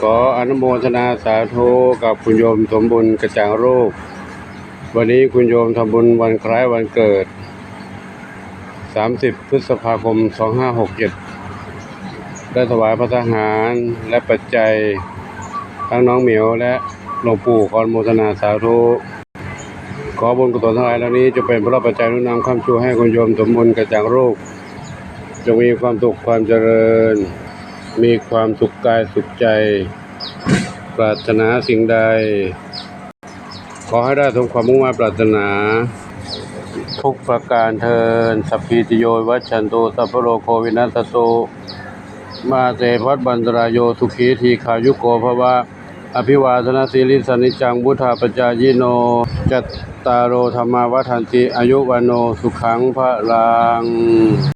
ขออนุโมทนาสาธุกับคุณโยมสมบุญกระจ่างรูป วันนี้คุณโยมทำบุญวันคล้ายวันเกิด 30 พฤษภาคม 2567 ได้ถวายพระทหารและปัจจัยทั้งน้องเหมียวและหลวงปู่ขออนุโมทนาสาธุ ขอบุญกุศลทั้งหลายเหล่านี้จะเป็นพระปัจจัยนุนนำคำชูให้คุณโยมสมบูรณ์กระจ่างรูปจงมีความสุขความเจริญ มีความสุขกายสุขใจ ปรารถนาสิ่งใด ขอให้ได้สมความมุ่งมั่นปรารถนา ทุกประการเทินสัพพิติโยวัชันตุสัพพโรโควินัสตุมาเตพัดบันตรายโยสุขีทีขายุโกภวะอภิวาทนาสีลิสนิจังบุธาปจายโน จัตตารโอธรรมาวัฏันติอายุวันโนสุขังพระลัง